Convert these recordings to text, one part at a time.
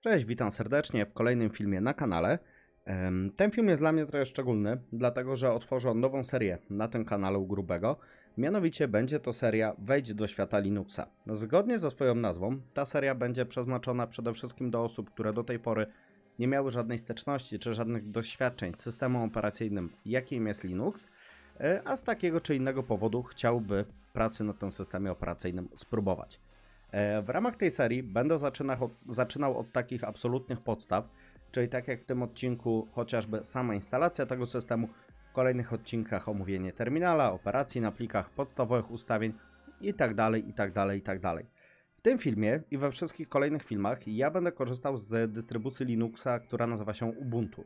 Cześć, witam serdecznie w kolejnym filmie na kanale. Ten film jest dla mnie trochę szczególny, dlatego że otworzę nową serię na tym kanale u Grubego. Mianowicie będzie to seria Wejdź do świata Linuxa. Zgodnie ze swoją nazwą, ta seria będzie przeznaczona przede wszystkim do osób, które do tej pory nie miały żadnej styczności czy żadnych doświadczeń z systemem operacyjnym, jakim jest Linux, e, a z takiego czy innego powodu chciałby pracy nad tym systemie operacyjnym spróbować. E, W ramach tej serii będę zaczynał od, takich absolutnych podstaw, czyli tak jak w tym odcinku chociażby sama instalacja tego systemu, w kolejnych odcinkach omówienie terminala, operacji na plikach, podstawowych ustawień itd., itd., itd. W tym filmie i we wszystkich kolejnych filmach ja będę korzystał z dystrybucji Linuxa, która nazywa się Ubuntu.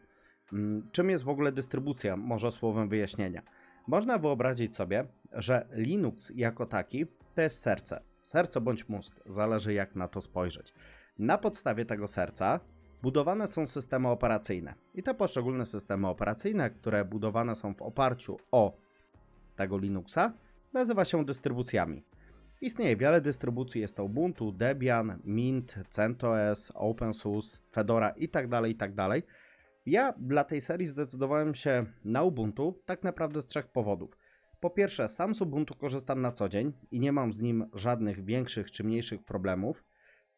Mm, Czym jest w ogóle dystrybucja? Może słowem wyjaśnienia. Można wyobrazić sobie, że Linux jako taki to jest serce. Serce bądź mózg, zależy jak na to spojrzeć. Na podstawie tego serca budowane są systemy operacyjne. I te poszczególne systemy operacyjne, które budowane są w oparciu o tego Linuxa, nazywa się dystrybucjami. Istnieje wiele dystrybucji, jest to Ubuntu, Debian, Mint, CentOS, OpenSUSE, Fedora itd., itd. Ja dla tej serii zdecydowałem się na Ubuntu tak naprawdę z trzech powodów. Po pierwsze, sam z Ubuntu korzystam na co dzień i nie mam z nim żadnych większych czy mniejszych problemów.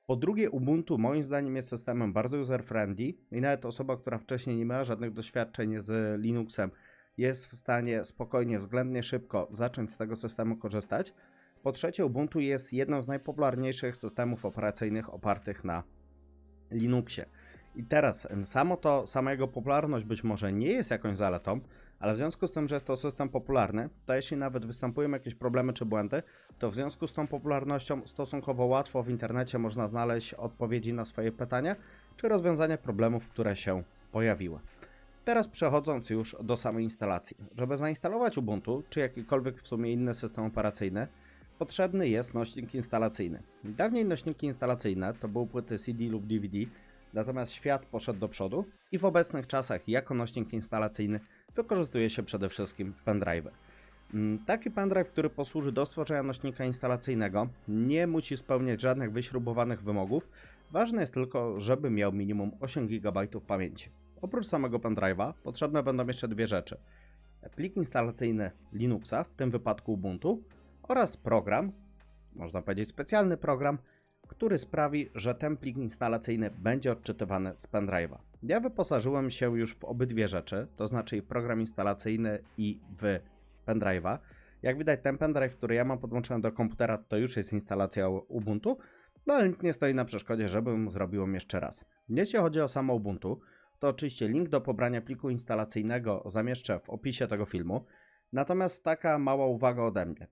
Po drugie, Ubuntu moim zdaniem jest systemem bardzo user-friendly i nawet osoba, która wcześniej nie miała żadnych doświadczeń z Linuxem, jest w stanie spokojnie, względnie szybko zacząć z tego systemu korzystać. Po trzecie, Ubuntu jest jedną z najpopularniejszych systemów operacyjnych opartych na Linuxie. I teraz samo to, sama jego popularność być może nie jest jakąś zaletą, ale w związku z tym, że jest to system popularny, to jeśli nawet występują jakieś problemy czy błędy, to w związku z tą popularnością stosunkowo łatwo w internecie można znaleźć odpowiedzi na swoje pytania czy rozwiązania problemów, które się pojawiły. Teraz przechodząc już do samej instalacji. Żeby zainstalować Ubuntu czy jakikolwiek w sumie inny system operacyjny, potrzebny jest nośnik instalacyjny. Dawniej nośniki instalacyjne to były płyty CD lub DVD, natomiast świat poszedł do przodu i w obecnych czasach jako nośnik instalacyjny wykorzystuje się przede wszystkim pendrive. Mm, Taki pendrive, który posłuży do stworzenia nośnika instalacyjnego, nie musi spełniać żadnych wyśrubowanych wymogów. Ważne jest tylko, żeby miał minimum 8 GB pamięci. Oprócz samego pendrive'a potrzebne będą jeszcze dwie rzeczy. Plik instalacyjny Linuxa, w tym wypadku Ubuntu, oraz program, można powiedzieć specjalny program, który sprawi, że ten plik instalacyjny będzie odczytywany z pendrive'a. Ja wyposażyłem się już w obydwie rzeczy, to znaczy program instalacyjny i w pendrive'a. Jak widać, ten pendrive, który ja mam podłączony do komputera, to już jest instalacja Ubuntu, no ale nic nie stoi na przeszkodzie, żebym zrobił jeszcze raz. Jeśli chodzi o samo Ubuntu, to oczywiście link do pobrania pliku instalacyjnego zamieszczę w opisie tego filmu. Natomiast taka mała uwaga ode mnie.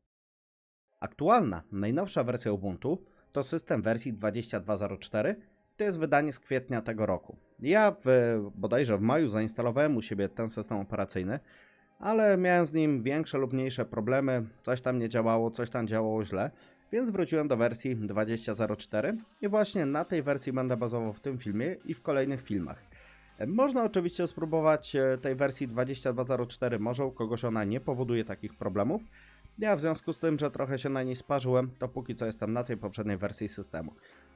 Aktualna, najnowsza wersja Ubuntu to system wersji 22.04, to jest wydanie z kwietnia tego roku. Ja w, bodajże w maju zainstalowałem u siebie ten system operacyjny, ale miałem z nim większe lub mniejsze problemy, coś tam nie działało, coś tam działało źle, więc wróciłem do wersji 20.04 i właśnie na tej wersji będę bazował w tym filmie i w kolejnych filmach. Można oczywiście spróbować e, tej wersji 22.04, może u kogoś ona nie powoduje takich problemów. Ja w związku z tym, że trochę się na niej sparzyłem, to póki co jestem na tej poprzedniej wersji systemu.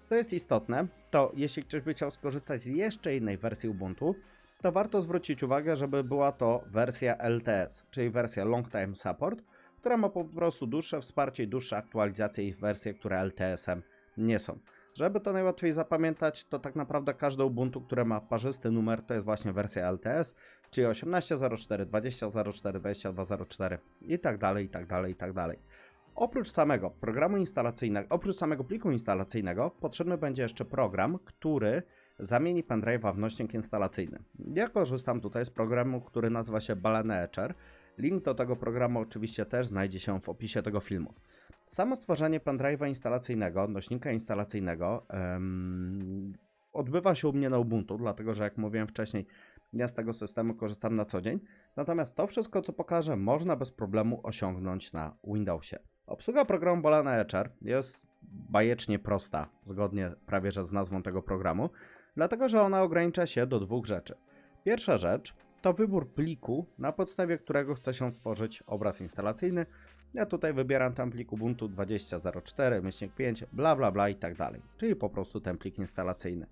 To jest istotne, to jeśli ktoś by chciał skorzystać z jeszcze innej wersji Ubuntu, to warto zwrócić uwagę, żeby była to wersja LTS, czyli wersja Long Time Support, która ma po prostu dłuższe wsparcie i dłuższe aktualizacje i wersje, które LTS-em nie są. Żeby to najłatwiej zapamiętać, to tak naprawdę każde Ubuntu, które ma parzysty numer, to jest właśnie wersja LTS, czyli 18.04, 20.04, 22.04 i tak dalej, i tak dalej, i tak dalej. Oprócz samego programu instalacyjnego, oprócz samego pliku instalacyjnego, potrzebny będzie jeszcze program, który zamieni pendrive'a w nośnik instalacyjny. Ja korzystam tutaj z programu, który nazywa się Balene Etcher. Link do tego programu oczywiście też znajdzie się w opisie tego filmu. Samo stworzenie pendrive'a instalacyjnego, nośnika instalacyjnego, em, odbywa się u mnie na Ubuntu, dlatego że jak mówiłem wcześniej, ja z tego systemu korzystam na co dzień. Natomiast to wszystko, co pokażę, można bez problemu osiągnąć na Windowsie. Obsługa programu Balana Etcher jest bajecznie prosta, zgodnie prawie że z nazwą tego programu, dlatego że ona ogranicza się do dwóch rzeczy. Pierwsza rzecz to wybór pliku, na podstawie którego chce się stworzyć obraz instalacyjny. Ja tutaj wybieram ten plik Ubuntu 20.04, myślnik 5, bla bla bla i tak dalej, czyli po prostu ten plik instalacyjny.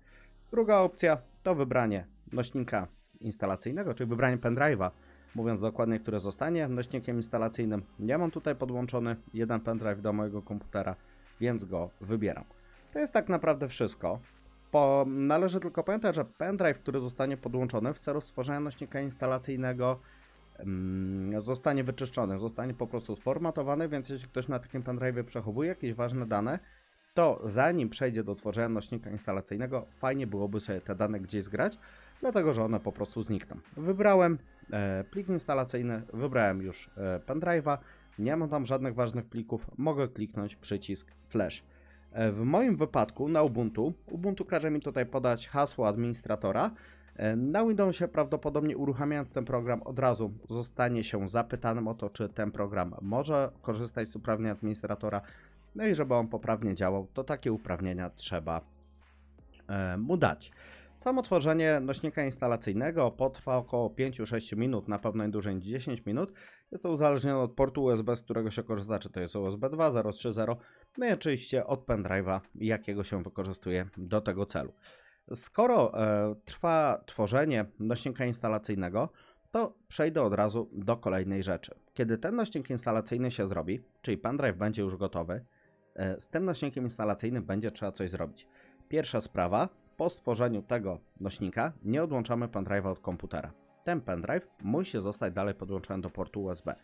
Druga opcja to wybranie nośnika instalacyjnego, czyli wybranie pendrive'a, mówiąc dokładnie, które zostanie nośnikiem instalacyjnym. Ja mam tutaj podłączony jeden pendrive do mojego komputera, więc go wybieram. To jest tak naprawdę wszystko. Po, należy tylko pamiętać, że pendrive, który zostanie podłączony w celu stworzenia nośnika instalacyjnego, mm, zostanie wyczyszczony, zostanie po prostu sformatowany, więc jeśli ktoś na takim pendrive przechowuje jakieś ważne dane, to zanim przejdzie do tworzenia nośnika instalacyjnego, fajnie byłoby sobie te dane gdzieś zgrać, dlatego że one po prostu znikną. Wybrałem e, plik instalacyjny, wybrałem już e, pendrive'a, nie mam tam żadnych ważnych plików, mogę kliknąć przycisk Flash. E, W moim wypadku na Ubuntu, Ubuntu każe mi tutaj podać hasło administratora. Na Windowsie prawdopodobnie uruchamiając ten program od razu zostanie się zapytanym o to, czy ten program może korzystać z uprawnień administratora. No i żeby on poprawnie działał, to takie uprawnienia trzeba mu dać. Samo tworzenie nośnika instalacyjnego potrwa około 5-6 minut, na pewno nie dłużej niż 10 minut. Jest to uzależnione od portu USB, z którego się korzysta, czy to jest USB 2, 030, no i oczywiście od pendrive'a, jakiego się wykorzystuje do tego celu. Skoro e, trwa tworzenie nośnika instalacyjnego, to przejdę od razu do kolejnej rzeczy. Kiedy ten nośnik instalacyjny się zrobi, czyli pendrive będzie już gotowy, e, z tym nośnikiem instalacyjnym będzie trzeba coś zrobić. Pierwsza sprawa, po stworzeniu tego nośnika nie odłączamy pendrive'a od komputera. Ten pendrive musi zostać dalej podłączony do portu USB.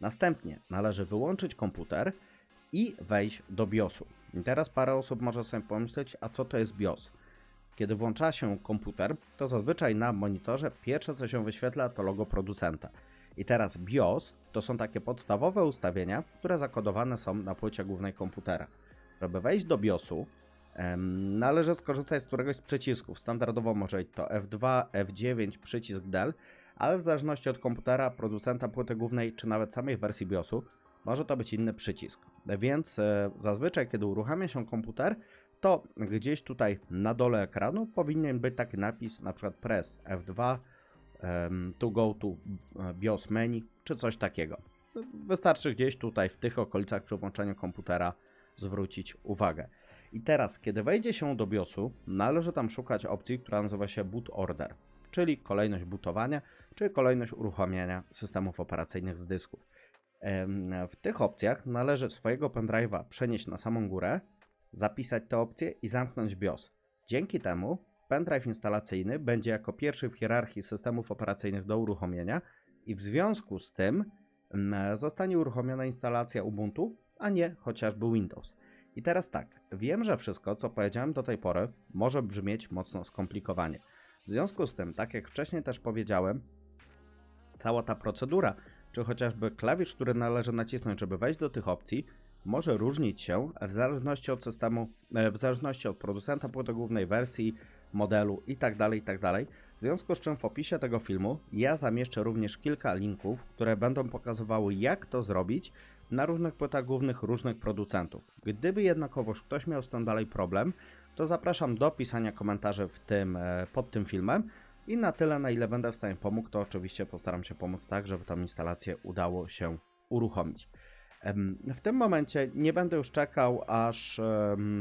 Następnie należy wyłączyć komputer i wejść do BIOSu. I teraz parę osób może sobie pomyśleć, a co to jest BIOS? Kiedy włącza się komputer, to zazwyczaj na monitorze pierwsze co się wyświetla to logo producenta. I teraz BIOS to są takie podstawowe ustawienia, które zakodowane są na płycie głównej komputera. Żeby wejść do BIOSu, należy skorzystać z któregoś z przycisków. Standardowo może być to F2, F9, przycisk del, ale w zależności od komputera, producenta płyty głównej, czy nawet samej wersji BIOSu, może to być inny przycisk. Więc e, zazwyczaj, kiedy uruchamia się komputer, to gdzieś tutaj na dole ekranu powinien być taki napis, na przykład press F2, em, to go to e, BIOS menu, czy coś takiego. Wystarczy gdzieś tutaj w tych okolicach przy włączeniu komputera zwrócić uwagę. I teraz, kiedy wejdzie się do BIOSu, należy tam szukać opcji, która nazywa się boot order, czyli kolejność bootowania, czyli kolejność uruchamiania systemów operacyjnych z dysków. W tych opcjach należy swojego pendrive'a przenieść na samą górę, zapisać te opcje i zamknąć BIOS. Dzięki temu pendrive instalacyjny będzie jako pierwszy w hierarchii systemów operacyjnych do uruchomienia i w związku z tym zostanie uruchomiona instalacja Ubuntu, a nie chociażby Windows. I teraz tak, wiem, że wszystko, co powiedziałem do tej pory, może brzmieć mocno skomplikowanie. W związku z tym, tak jak wcześniej też powiedziałem, cała ta procedura, czy chociażby klawisz, który należy nacisnąć, żeby wejść do tych opcji, może różnić się w zależności od systemu, e, w zależności od producenta płyty głównej wersji, modelu itd., itd. W związku z czym w opisie tego filmu ja zamieszczę również kilka linków, które będą pokazywały jak to zrobić na różnych płytach głównych różnych producentów. Gdyby jednakowoż ktoś miał z tym dalej problem, to zapraszam do pisania komentarzy w tym, e, pod tym filmem i na tyle, na ile będę w stanie pomóc, to oczywiście postaram się pomóc tak, żeby tą instalację udało się uruchomić. W tym momencie nie będę już czekał, aż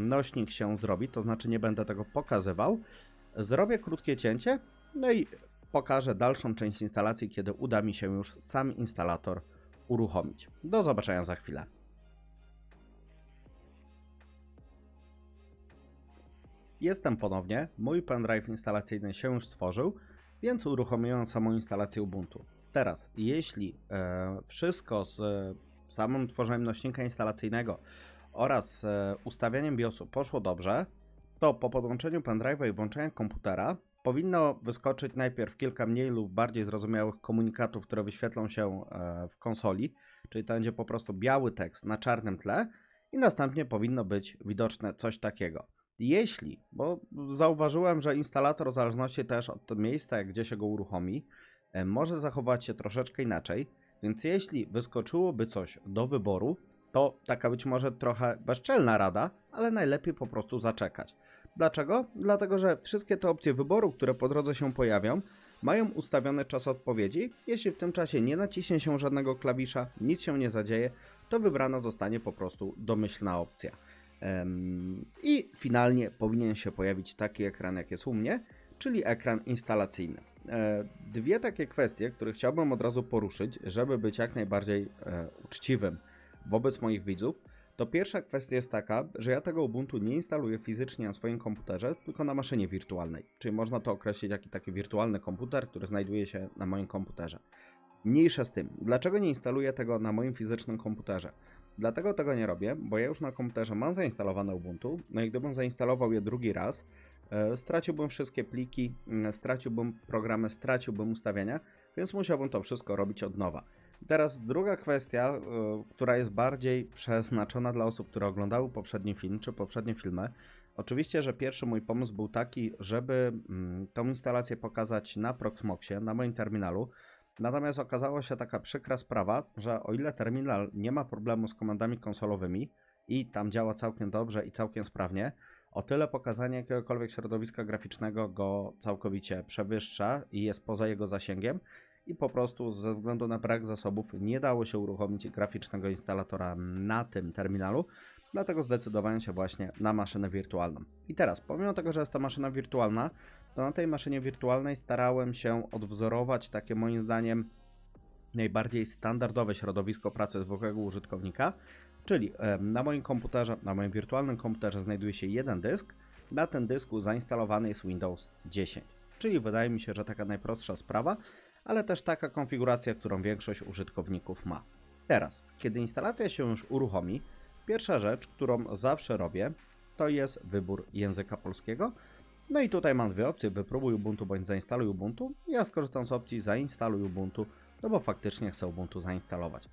nośnik się zrobi, to znaczy nie będę tego pokazywał. Zrobię krótkie cięcie, no i pokażę dalszą część instalacji, kiedy uda mi się już sam instalator uruchomić. Do zobaczenia za chwilę. Jestem ponownie, mój pendrive instalacyjny się już stworzył, więc uruchomiłem samą instalację Ubuntu. Teraz, jeśli e, wszystko z e, samym tworzeniem nośnika instalacyjnego oraz e, ustawianiem BIOSu poszło dobrze, to po podłączeniu pendrive'a i włączeniu komputera powinno wyskoczyć najpierw kilka mniej lub bardziej zrozumiałych komunikatów, które wyświetlą się e, w konsoli, czyli to będzie po prostu biały tekst na czarnym tle i następnie powinno być widoczne coś takiego. Jeśli, bo zauważyłem, że instalator w zależności też od miejsca, gdzie się go uruchomi, e, może zachować się troszeczkę inaczej, więc jeśli wyskoczyłoby coś do wyboru, to taka być może trochę bezczelna rada, ale najlepiej po prostu zaczekać. Dlaczego? Dlatego, że wszystkie te opcje wyboru, które po drodze się pojawią, mają ustawiony czas odpowiedzi. Jeśli w tym czasie nie naciśnie się żadnego klawisza, nic się nie zadzieje, to wybrana zostanie po prostu domyślna opcja. I finalnie powinien się pojawić taki ekran, jak jest u mnie, czyli ekran instalacyjny. E, Dwie takie kwestie, które chciałbym od razu poruszyć, żeby być jak najbardziej e, uczciwym wobec moich widzów. To pierwsza kwestia jest taka, że ja tego Ubuntu nie instaluję fizycznie na swoim komputerze, tylko na maszynie wirtualnej. Czyli można to określić jako taki wirtualny komputer, który znajduje się na moim komputerze. Mniejsze z tym. Dlaczego nie instaluję tego na moim fizycznym komputerze? Dlatego tego nie robię, bo ja już na komputerze mam zainstalowane Ubuntu, no i gdybym zainstalował je drugi raz, e, straciłbym wszystkie pliki, mm, straciłbym programy, straciłbym ustawienia, więc musiałbym to wszystko robić od nowa. Teraz druga kwestia, y, która jest bardziej przeznaczona dla osób, które oglądały poprzedni film czy poprzednie filmy. Oczywiście, że pierwszy mój pomysł był taki, żeby mm, tą instalację pokazać na Proxmoxie, na moim terminalu. Natomiast okazała się taka przykra sprawa, że o ile terminal nie ma problemu z komandami konsolowymi i tam działa całkiem dobrze i całkiem sprawnie, o tyle pokazanie jakiegokolwiek środowiska graficznego go całkowicie przewyższa i jest poza jego zasięgiem i po prostu ze względu na brak zasobów nie dało się uruchomić graficznego instalatora na tym terminalu, dlatego zdecydowałem się właśnie na maszynę wirtualną. I teraz, pomimo tego, że jest to maszyna wirtualna, to na tej maszynie wirtualnej starałem się odwzorować takie moim zdaniem najbardziej standardowe środowisko pracy zwykłego użytkownika, czyli e, na moim komputerze, na moim wirtualnym komputerze znajduje się jeden dysk, na ten dysku zainstalowany jest Windows 10. Czyli wydaje mi się, że taka najprostsza sprawa, ale też taka konfiguracja, którą większość użytkowników ma. Teraz, kiedy instalacja się już uruchomi, pierwsza rzecz, którą zawsze robię, to jest wybór języka polskiego. No i tutaj mam dwie opcje, wypróbuj Ubuntu bądź zainstaluj Ubuntu. Ja skorzystam z opcji zainstaluj Ubuntu, no bo faktycznie chcę Ubuntu zainstalować.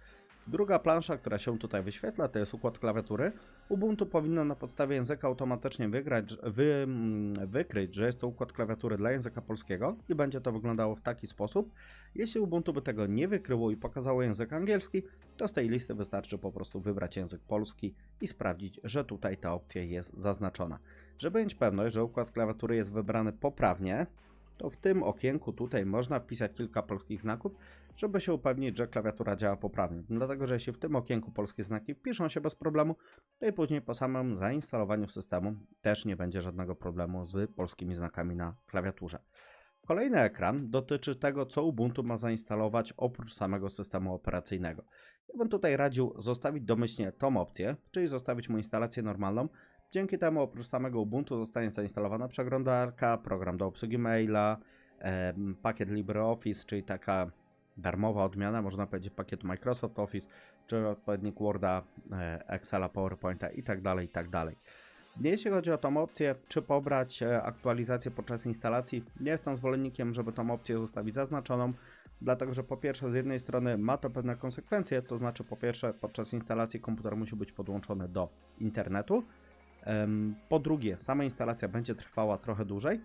Druga plansza, która się tutaj wyświetla, to jest układ klawiatury. Ubuntu powinno na podstawie języka automatycznie wygrać, wy, mm, wykryć, że jest to układ klawiatury dla języka polskiego i będzie to wyglądało w taki sposób. Jeśli Ubuntu by tego nie wykryło i pokazało język angielski, to z tej listy wystarczy po prostu wybrać język polski i sprawdzić, że tutaj ta opcja jest zaznaczona. Żeby mieć pewność, że układ klawiatury jest wybrany poprawnie, to w tym okienku tutaj można wpisać kilka polskich znaków, żeby się upewnić, że klawiatura działa poprawnie. Dlatego, że jeśli w tym okienku polskie znaki piszą się bez problemu, to i później po samym zainstalowaniu systemu też nie będzie żadnego problemu z polskimi znakami na klawiaturze. Kolejny ekran dotyczy tego, co Ubuntu ma zainstalować oprócz samego systemu operacyjnego. Ja bym tutaj radził zostawić domyślnie tą opcję, czyli zostawić mu instalację normalną. Dzięki temu oprócz samego Ubuntu zostanie zainstalowana przeglądarka, program do obsługi maila, pakiet LibreOffice, czyli taka darmowa odmiana, można powiedzieć pakiet Microsoft Office, czy odpowiednik Worda, e, Excela, PowerPointa itd., itd. Jeśli chodzi o tą opcję, czy pobrać e, aktualizację podczas instalacji, nie jestem zwolennikiem, żeby tą opcję zostawić zaznaczoną, dlatego że po pierwsze z jednej strony ma to pewne konsekwencje, to znaczy po pierwsze podczas instalacji komputer musi być podłączony do internetu, po drugie sama instalacja będzie trwała trochę dłużej,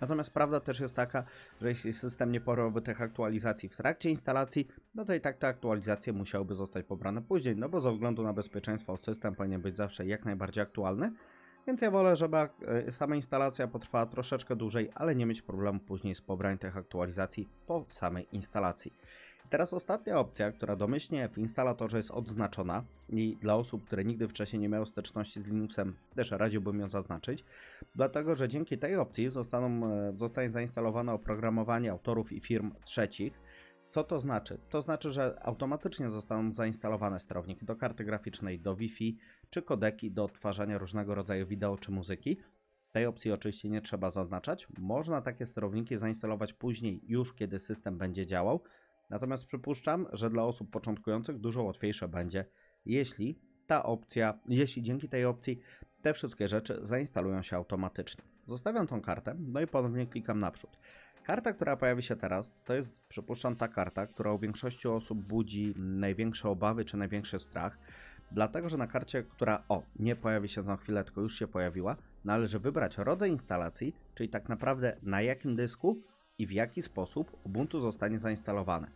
Natomiast prawda też jest taka, że jeśli system nie porobił tych aktualizacji w trakcie instalacji, no to i tak te aktualizacje musiałyby zostać pobrane później, no bo ze względu na bezpieczeństwo system powinien być zawsze jak najbardziej aktualny. Więc ja wolę, żeby e, sama instalacja potrwała troszeczkę dłużej, ale nie mieć problemu później z pobraniem tych aktualizacji po samej instalacji. Teraz ostatnia opcja, która domyślnie w instalatorze jest odznaczona i dla osób, które nigdy wcześniej nie miały styczności z Linuxem, też radziłbym ją zaznaczyć, dlatego że dzięki tej opcji zostaną, e, zostanie zainstalowane oprogramowanie autorów i firm trzecich. Co to znaczy? To znaczy, że automatycznie zostaną zainstalowane sterowniki do karty graficznej, do Wi-Fi, czy kodeki do odtwarzania różnego rodzaju wideo czy muzyki. Tej opcji oczywiście nie trzeba zaznaczać. Można takie sterowniki zainstalować później, już kiedy system będzie działał. Natomiast przypuszczam, że dla osób początkujących dużo łatwiejsze będzie, jeśli ta opcja, jeśli dzięki tej opcji te wszystkie rzeczy zainstalują się automatycznie. Zostawiam tą kartę, no i ponownie klikam naprzód. Karta, która pojawi się teraz, to jest, przypuszczam, ta karta, która u większości osób budzi największe obawy czy największy strach, dlatego że na karcie, która, o, nie pojawi się za chwilę, tylko już się pojawiła, należy wybrać rodzaj instalacji, czyli tak naprawdę na jakim dysku i w jaki sposób Ubuntu zostanie zainstalowane.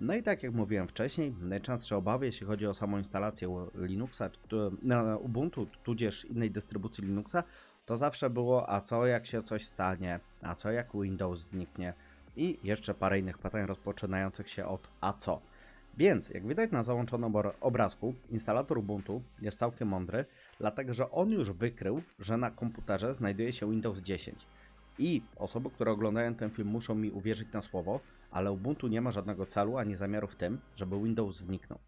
No i tak jak mówiłem wcześniej, najczęstsze obawy, jeśli chodzi o samą instalację Linuxa, tu- Ubuntu, tudzież innej dystrybucji Linuxa, to zawsze było, a co jak się coś stanie, a co jak Windows zniknie i jeszcze parę innych pytań rozpoczynających się od a co. Więc, jak widać na załączonym obra- obrazku, instalator Ubuntu jest całkiem mądry, dlatego że on już wykrył, że na komputerze znajduje się Windows 10. I osoby, które oglądają ten film, muszą mi uwierzyć na słowo, ale Ubuntu nie ma żadnego celu ani zamiaru w tym, żeby Windows zniknął.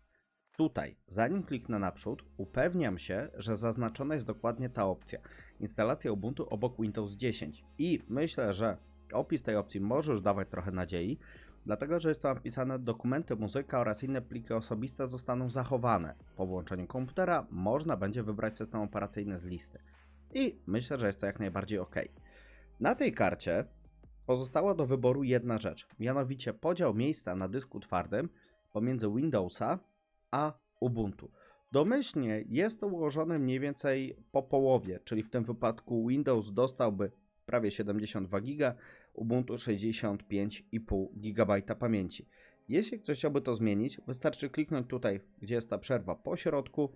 Tutaj, zanim kliknę naprzód, upewniam się, że zaznaczona jest dokładnie ta opcja. Instalacja Ubuntu obok Windows 10. I myślę, że opis tej opcji może już dawać trochę nadziei, dlatego że jest to napisane dokumenty, muzyka oraz inne pliki osobiste zostaną zachowane. Po włączeniu komputera można będzie wybrać system operacyjny z listy. I myślę, że jest to jak najbardziej ok. Na tej karcie pozostała do wyboru jedna rzecz, mianowicie podział miejsca na dysku twardym pomiędzy Windowsa a Ubuntu. Domyślnie jest to ułożone mniej więcej po połowie, czyli w tym wypadku Windows dostałby prawie 72 GB, Ubuntu 65,5 GB pamięci. Jeśli ktoś chciałby to zmienić, wystarczy kliknąć tutaj, gdzie jest ta przerwa po środku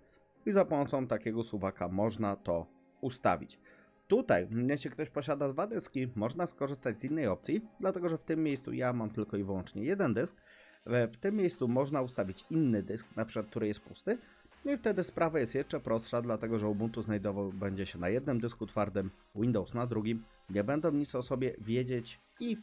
i za pomocą takiego suwaka można to ustawić. Tutaj, jeśli ktoś posiada dwa dyski, można skorzystać z innej opcji, dlatego że w tym miejscu ja mam tylko i wyłącznie jeden dysk. W tym miejscu można ustawić inny dysk, na przykład, który jest pusty. No i wtedy sprawa jest jeszcze prostsza, dlatego że Ubuntu znajdował będzie się na jednym dysku twardym, Windows na drugim. Nie będą nic o sobie wiedzieć i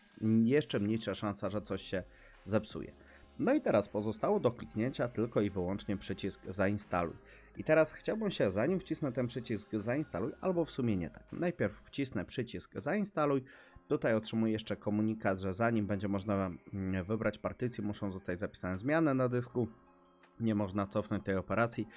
jeszcze mniejsza szansa, że coś się zepsuje. No i teraz pozostało do kliknięcia tylko i wyłącznie przycisk zainstaluj. I teraz chciałbym się, zanim wcisnę ten przycisk zainstaluj, albo w sumie nie tak. Najpierw wcisnę przycisk zainstaluj. Tutaj otrzymuję jeszcze komunikat, że zanim będzie można mm, wybrać partycję, muszą zostać zapisane zmiany na dysku. Nie można cofnąć tej operacji.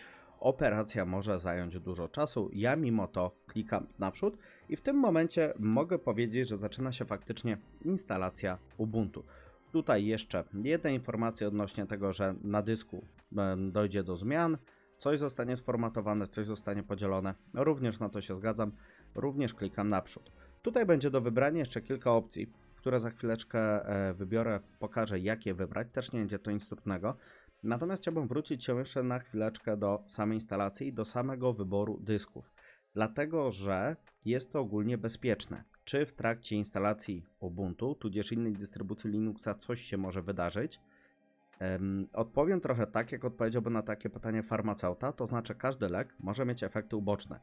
Operacja może zająć dużo czasu. Ja mimo to klikam naprzód i w tym momencie mogę powiedzieć, że zaczyna się faktycznie instalacja Ubuntu. Tutaj jeszcze jedna informacja odnośnie tego, że na dysku e, dojdzie do zmian coś zostanie sformatowane, coś zostanie podzielone. Również na to się zgadzam, również klikam naprzód. Tutaj będzie do wybrania jeszcze kilka opcji, które za chwileczkę e, wybiorę, pokażę jakie wybrać, też nie będzie to nic trudnego. Natomiast chciałbym wrócić się jeszcze na chwileczkę do samej instalacji i do samego wyboru dysków. Dlatego, że jest to ogólnie bezpieczne. Czy w trakcie instalacji Ubuntu, tudzież innej dystrybucji Linuxa coś się może wydarzyć, Odpowiem trochę tak, jak odpowiedziałby na takie pytanie farmaceuta, to znaczy każdy lek może mieć efekty uboczne.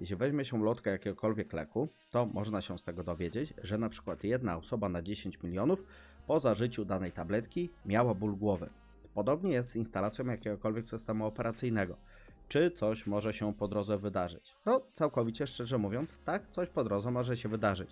Jeśli weźmie się lotkę jakiegokolwiek leku, to można się z tego dowiedzieć, że na przykład jedna osoba na 10 milionów po zażyciu danej tabletki miała ból głowy. Podobnie jest z instalacją jakiegokolwiek systemu operacyjnego. Czy coś może się po drodze wydarzyć? No, całkowicie szczerze mówiąc, tak, coś po drodze może się wydarzyć.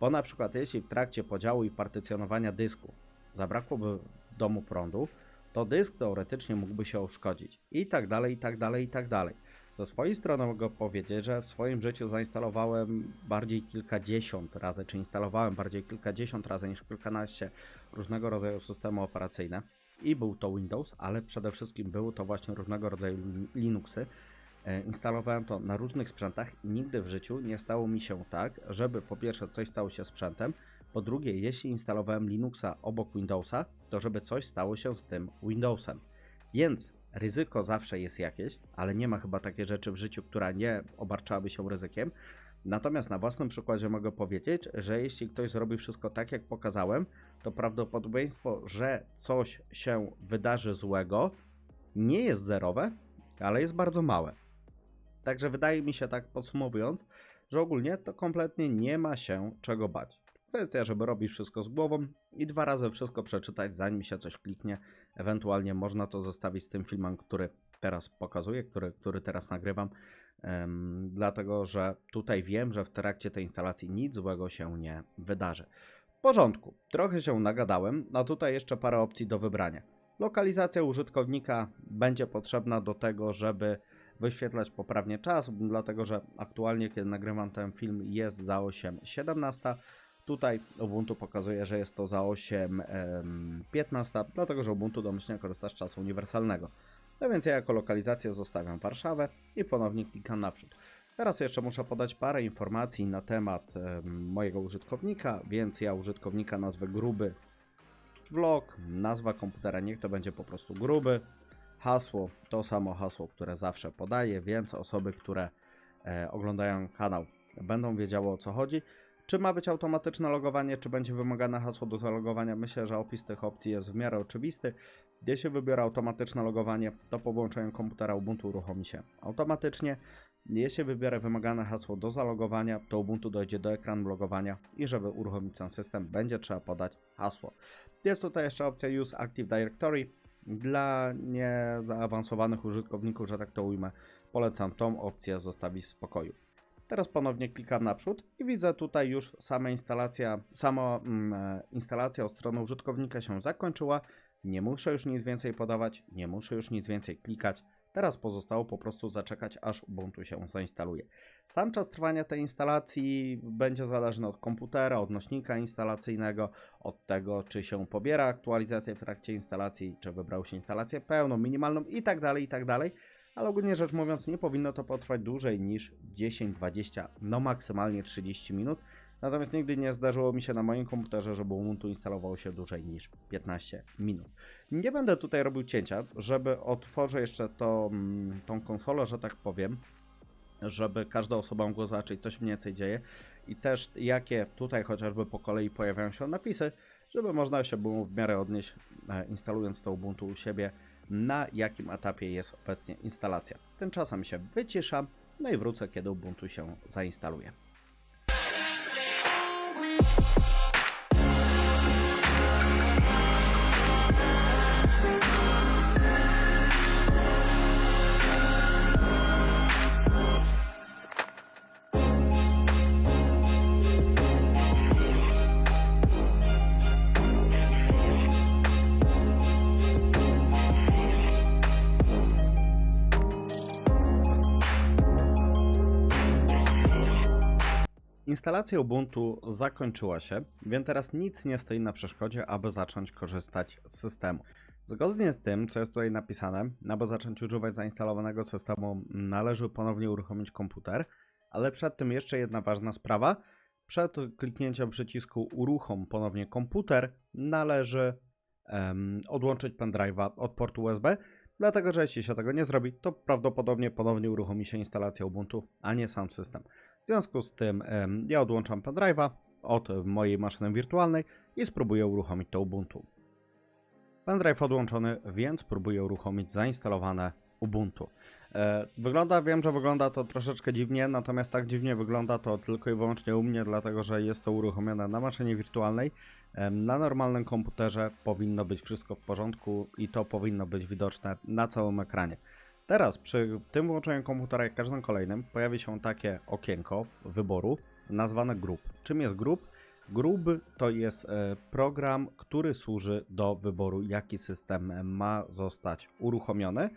Bo na przykład jeśli w trakcie podziału i partycjonowania dysku zabrakłoby domu prądu, to dysk teoretycznie mógłby się uszkodzić. I tak dalej, i tak dalej, i tak dalej. Ze swojej strony mogę powiedzieć, że w swoim życiu zainstalowałem bardziej kilkadziesiąt razy, czy instalowałem bardziej kilkadziesiąt razy niż kilkanaście różnego rodzaju systemy operacyjne. I był to Windows, ale przede wszystkim były to właśnie różnego rodzaju Linuxy. E, instalowałem to na różnych sprzętach i nigdy w życiu nie stało mi się tak, żeby po pierwsze coś stało się sprzętem, po drugie, jeśli instalowałem Linuxa obok Windowsa, to żeby coś stało się z tym Windowsem. Więc ryzyko zawsze jest jakieś, ale nie ma chyba takiej rzeczy w życiu, która nie obarczałaby się ryzykiem. Natomiast na własnym przykładzie mogę powiedzieć, że jeśli ktoś zrobi wszystko tak, jak pokazałem, to prawdopodobieństwo, że coś się wydarzy złego, nie jest zerowe, ale jest bardzo małe. Także wydaje mi się, tak podsumowując, że ogólnie to kompletnie nie ma się czego bać. Kwestia, żeby robić wszystko z głową i dwa razy wszystko przeczytać, zanim się coś kliknie. Ewentualnie można to zostawić z tym filmem, który teraz pokazuję, który, który teraz nagrywam, um, dlatego że tutaj wiem, że w trakcie tej instalacji nic złego się nie wydarzy. W porządku, trochę się nagadałem, a tutaj jeszcze parę opcji do wybrania. Lokalizacja użytkownika będzie potrzebna do tego, żeby wyświetlać poprawnie czas, dlatego że aktualnie, kiedy nagrywam ten film, jest za 8.17 Tutaj Ubuntu pokazuje, że jest to za 8.15, dlatego że Ubuntu domyślnie korzysta z czasu uniwersalnego. No więc ja jako lokalizację zostawiam Warszawę i ponownie klikam naprzód. Teraz jeszcze muszę podać parę informacji na temat mojego użytkownika, więc ja użytkownika nazwę gruby vlog, nazwa komputera niech to będzie po prostu gruby, hasło to samo hasło, które zawsze podaję, więc osoby, które e, oglądają kanał będą wiedziały o co chodzi. Czy ma być automatyczne logowanie, czy będzie wymagane hasło do zalogowania? Myślę, że opis tych opcji jest w miarę oczywisty. Jeśli wybiorę automatyczne logowanie, to po włączeniu komputera Ubuntu uruchomi się automatycznie. Jeśli wybiorę wymagane hasło do zalogowania, to Ubuntu dojdzie do ekranu logowania i żeby uruchomić ten system, będzie trzeba podać hasło. Jest tutaj jeszcze opcja Use Active Directory. Dla niezaawansowanych użytkowników, że tak to ujmę, polecam tą opcję zostawić w spokoju. Teraz ponownie klikam naprzód i widzę tutaj już sama instalacja, sama mm, e, instalacja od strony użytkownika się zakończyła. Nie muszę już nic więcej podawać, nie muszę już nic więcej klikać. Teraz pozostało po prostu zaczekać, aż Ubuntu się zainstaluje. Sam czas trwania tej instalacji będzie zależny od komputera, od nośnika instalacyjnego, od tego, czy się pobiera aktualizację w trakcie instalacji, czy wybrał się instalację pełną, minimalną itd., itd. Ale ogólnie rzecz mówiąc, nie powinno to potrwać dłużej niż 10, 20, no maksymalnie 30 minut. Natomiast nigdy nie zdarzyło mi się na moim komputerze, żeby Ubuntu instalowało się dłużej niż 15 minut. Nie będę tutaj robił cięcia, żeby otworzę jeszcze to, mm, tą konsolę, że tak powiem, żeby każda osoba mogła zobaczyć, co się mniej więcej dzieje i też jakie tutaj chociażby po kolei pojawiają się napisy, żeby można się było w miarę odnieść, e, instalując to Ubuntu u siebie, na jakim etapie jest obecnie instalacja. Tymczasem się wyciszam, no i wrócę, kiedy Ubuntu się zainstaluje. Instalacja Ubuntu zakończyła się, więc teraz nic nie stoi na przeszkodzie, aby zacząć korzystać z systemu. Zgodnie z tym, co jest tutaj napisane, aby zacząć używać zainstalowanego systemu, należy ponownie uruchomić komputer, ale przed tym jeszcze jedna ważna sprawa. Przed kliknięciem przycisku uruchom ponownie komputer należy em, odłączyć pendrive'a od portu USB, dlatego że jeśli się tego nie zrobi, to prawdopodobnie ponownie uruchomi się instalacja Ubuntu, a nie sam system. W związku z tym ja odłączam pendrive'a od mojej maszyny wirtualnej i spróbuję uruchomić to Ubuntu. Pendrive odłączony, więc próbuję uruchomić zainstalowane Ubuntu. E, Wygląda, wiem, że wygląda to troszeczkę dziwnie, natomiast tak dziwnie wygląda to tylko i wyłącznie u mnie, dlatego że jest to uruchomione na maszynie wirtualnej. Na normalnym komputerze powinno być wszystko w porządku i to powinno być widoczne na całym ekranie. Teraz przy tym włączeniu komputera, jak każdym kolejnym, pojawi się takie okienko wyboru nazwane grup. Czym jest grup? Grub to jest e, program, który służy do wyboru, jaki system ma zostać uruchomiony.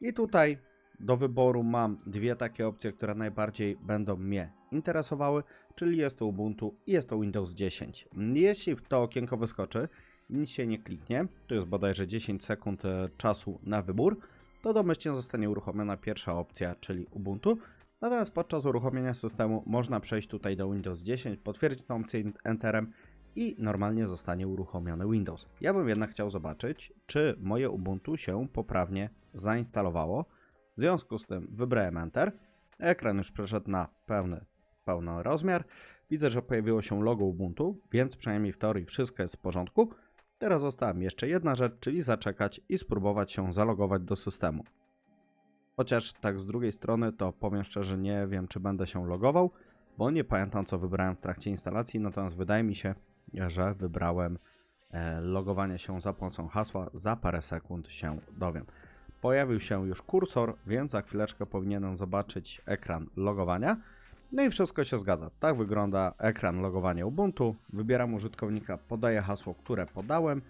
I tutaj do wyboru mam dwie takie opcje, które najbardziej będą mnie interesowały, czyli jest to Ubuntu i jest to Windows 10. Jeśli w to okienko wyskoczy nic się nie kliknie, to jest bodajże 10 sekund e, czasu na wybór, to domyślnie zostanie uruchomiona pierwsza opcja, czyli Ubuntu. Natomiast podczas uruchomienia systemu można przejść tutaj do Windows 10, potwierdzić tą opcję Enterem i normalnie zostanie uruchomiony Windows. Ja bym jednak chciał zobaczyć, czy moje Ubuntu się poprawnie zainstalowało. W związku z tym wybrałem Enter. Ekran już przeszedł na pełny, pełny rozmiar. Widzę, że pojawiło się logo Ubuntu, więc przynajmniej w teorii wszystko jest w porządku. Teraz została mi jeszcze jedna rzecz, czyli zaczekać i spróbować się zalogować do systemu. Chociaż tak z drugiej strony to powiem szczerze, nie wiem czy będę się logował, bo nie pamiętam co wybrałem w trakcie instalacji, natomiast wydaje mi się, że wybrałem e, logowanie się za pomocą hasła. Za parę sekund się dowiem. Pojawił się już kursor, więc za chwileczkę powinienem zobaczyć ekran logowania. No i wszystko się zgadza. Tak wygląda ekran logowania Ubuntu. Wybieram użytkownika, podaję hasło, które podałem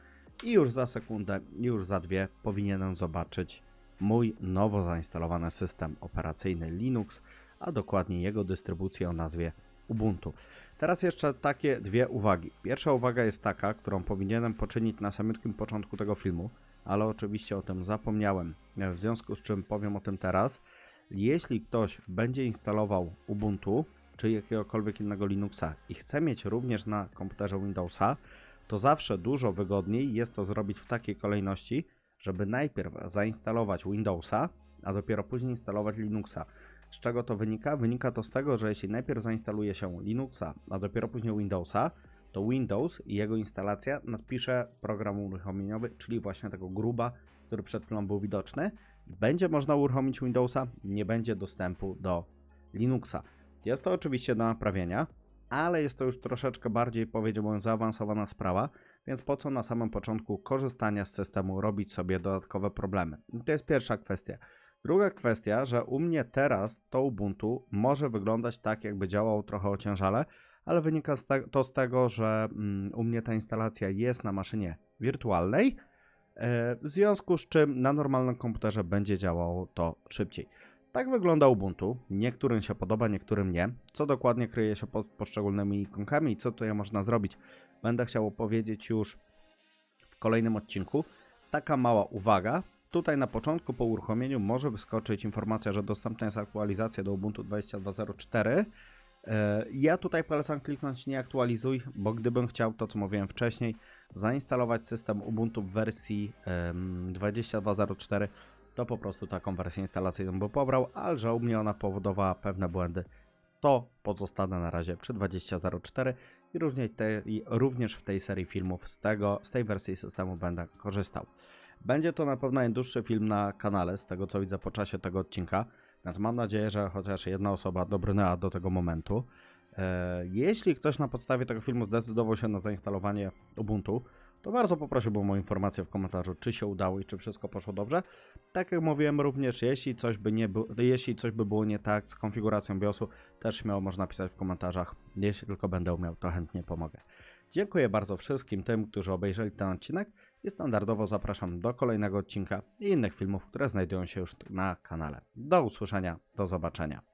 i już za sekundę, już za dwie powinienem zobaczyć mój nowo zainstalowany system operacyjny Linux, a dokładnie jego dystrybucję o nazwie Ubuntu. Teraz jeszcze takie dwie uwagi. Pierwsza uwaga jest taka, którą powinienem poczynić na samym początku tego filmu, ale oczywiście o tym zapomniałem, w związku z czym powiem o tym teraz. Jeśli ktoś będzie instalował Ubuntu czy jakiegokolwiek innego Linuxa i chce mieć również na komputerze Windowsa, to zawsze dużo wygodniej jest to zrobić w takiej kolejności, żeby najpierw zainstalować Windowsa, a dopiero później instalować Linuxa. Z czego to wynika? Wynika to z tego, że jeśli najpierw zainstaluje się Linuxa, a dopiero później Windowsa, to Windows i jego instalacja napisze program uruchomieniowy, czyli właśnie tego gruba, który przed chwilą był widoczny. Będzie można uruchomić Windowsa, nie będzie dostępu do Linuxa. Jest to oczywiście do naprawienia, ale jest to już troszeczkę bardziej, powiedziałbym, zaawansowana sprawa, więc po co na samym początku korzystania z systemu robić sobie dodatkowe problemy? To jest pierwsza kwestia. Druga kwestia, że u mnie teraz to Ubuntu może wyglądać tak, jakby działał trochę ociężale, ale wynika to z tego, że mm, u mnie ta instalacja jest na maszynie wirtualnej, w związku z czym na normalnym komputerze będzie działało to szybciej. Tak wygląda Ubuntu. Niektórym się podoba, niektórym nie. Co dokładnie kryje się pod poszczególnymi ikonkami i co tutaj można zrobić, będę chciał opowiedzieć już w kolejnym odcinku. Taka mała uwaga. Tutaj na początku po uruchomieniu może wyskoczyć informacja, że dostępna jest aktualizacja do Ubuntu 22.04. E, Ja tutaj polecam kliknąć nie aktualizuj, bo gdybym chciał to, co mówiłem wcześniej, zainstalować system Ubuntu w wersji em, 22.04, to po prostu taką wersję instalacyjną by pobrał, ale że u mnie ona powodowała pewne błędy, to pozostanę na razie przy 20.04 i również, te, i również w tej serii filmów z, tego, z tej wersji systemu będę korzystał. Będzie to na pewno najdłuższy film na kanale, z tego co widzę po czasie tego odcinka, więc mam nadzieję, że chociaż jedna osoba dobrnęła do tego momentu. E, Jeśli ktoś na podstawie tego filmu zdecydował się na zainstalowanie Ubuntu, to bardzo poprosiłbym o informację w komentarzu, czy się udało i czy wszystko poszło dobrze. Tak jak mówiłem również, jeśli coś by, nie bu- jeśli coś by było nie tak z konfiguracją BIOSu, też śmiało można pisać w komentarzach. Jeśli tylko będę umiał, to chętnie pomogę. Dziękuję bardzo wszystkim tym, którzy obejrzeli ten odcinek i standardowo zapraszam do kolejnego odcinka i innych filmów, które znajdują się już na kanale. Do usłyszenia, do zobaczenia.